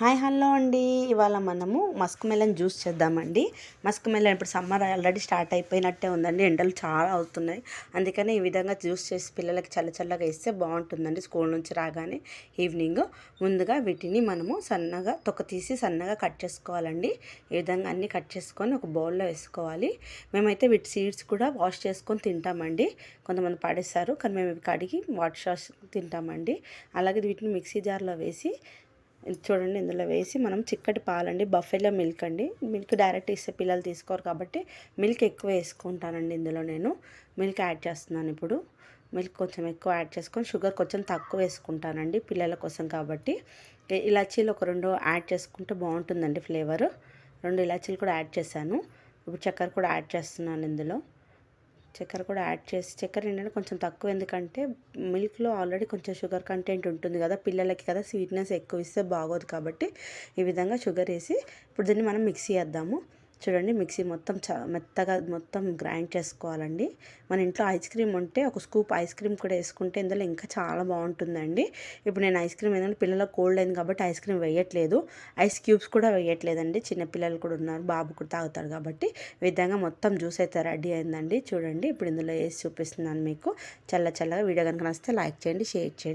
Hi hello అండి. ఇవాళ మనము మస్క్ మెలన్ జ్యూస్ చేద్దామండి. మస్క్ మెలన్ ఇప్పుడు సమ్మర్ ఆల్రెడీ స్టార్ట్ అయిపోయినట్టే ఉందండి. ఎండలు చాలా అవుతున్నాయి. అందుకని ఈ విధంగా జ్యూస్ చేసి పిల్లలకి చల్ల చల్లగా ఇస్తే బాగుంటుందండి స్కూల్ నుంచి రాగానే ఈవినింగ్. ముందుగా వీటిని మనము సన్నగా తొక్క తీసి సన్నగా కట్ చేసుకోవాలండి. ఈ విధంగా అన్నీ కట్ చేసుకొని ఒక బౌల్లో వేసుకోవాలి. మేమైతే వీటి సీడ్స్ కూడా వాష్ చేసుకొని తింటామండి. కొంతమంది పడేస్తారు కానీ మేము ఇవి కడిగి వాష్ వాష్ తింటామండి. అలాగే వీటిని మిక్సీ జార్లో వేసి చూడండి ఇందులో వేసి మనం చిక్కటి పాలండి బఫెలో మిల్క్ అండి. మిల్క్ డైరెక్ట్ ఇస్తే పిల్లలు తీసుకోరు కాబట్టి మిల్క్ ఎక్కువ వేసుకుంటానండి ఇందులో నేను. మిల్క్ యాడ్ చేస్తున్నాను ఇప్పుడు. మిల్క్ కొంచెం ఎక్కువ యాడ్ చేసుకొని షుగర్ కొంచెం తక్కువ వేసుకుంటానండి పిల్లల కోసం కాబట్టి. ఇలాచీలు ఒక రెండు యాడ్ చేసుకుంటే బాగుంటుందండి ఫ్లేవర్ రెండు ఇలాచీలు కూడా యాడ్ చేశాను. ఇప్పుడు చక్కెర కూడా యాడ్ చేస్తున్నాను ఇందులో. చక్కెర కూడా యాడ్ చేసి చక్కెర ఏంటంటే కొంచెం తక్కువ ఎందుకంటే మిల్క్లో ఆల్రెడీ కొంచెం షుగర్ కంటెంట్ ఉంటుంది కదా పిల్లలకి కదా స్వీట్నెస్ ఎక్కువ ఇస్తే బాగోదు కాబట్టి ఈ విధంగా షుగర్ వేసి ఇప్పుడు దీన్ని మనం మిక్సీ వేద్దాము చూడండి మిక్సీ మొత్తం మెత్తగా మొత్తం గ్రైండ్ చేసుకోవాలండి. మన ఇంట్లో ఐస్ క్రీమ్ ఉంటే ఒక స్కూప్ ఐస్ క్రీమ్ కూడా వేసుకుంటే ఇందులో ఇంకా చాలా బాగుంటుందండి. ఇప్పుడు నేను ఐస్ క్రీమ్ ఏంటంటే పిల్లలకు కోల్డ్ అయింది కాబట్టి ఐస్ క్రీమ్ వేయట్లేదు. ఐస్ క్యూబ్స్ కూడా వేయట్లేదండి. చిన్న పిల్లలు కూడా ఉన్నారు బాబు కూడా తాగుతారు కాబట్టి విధంగా మొత్తం జ్యూస్ అయితే రెడీ అయిందండి. చూడండి ఇప్పుడు ఇందులో వేసి చూపిస్తున్నాను మీకు. చల్ల చల్లగా వీడియో కనుక నచ్చితే లైక్ చేయండి షేర్ చేయండి.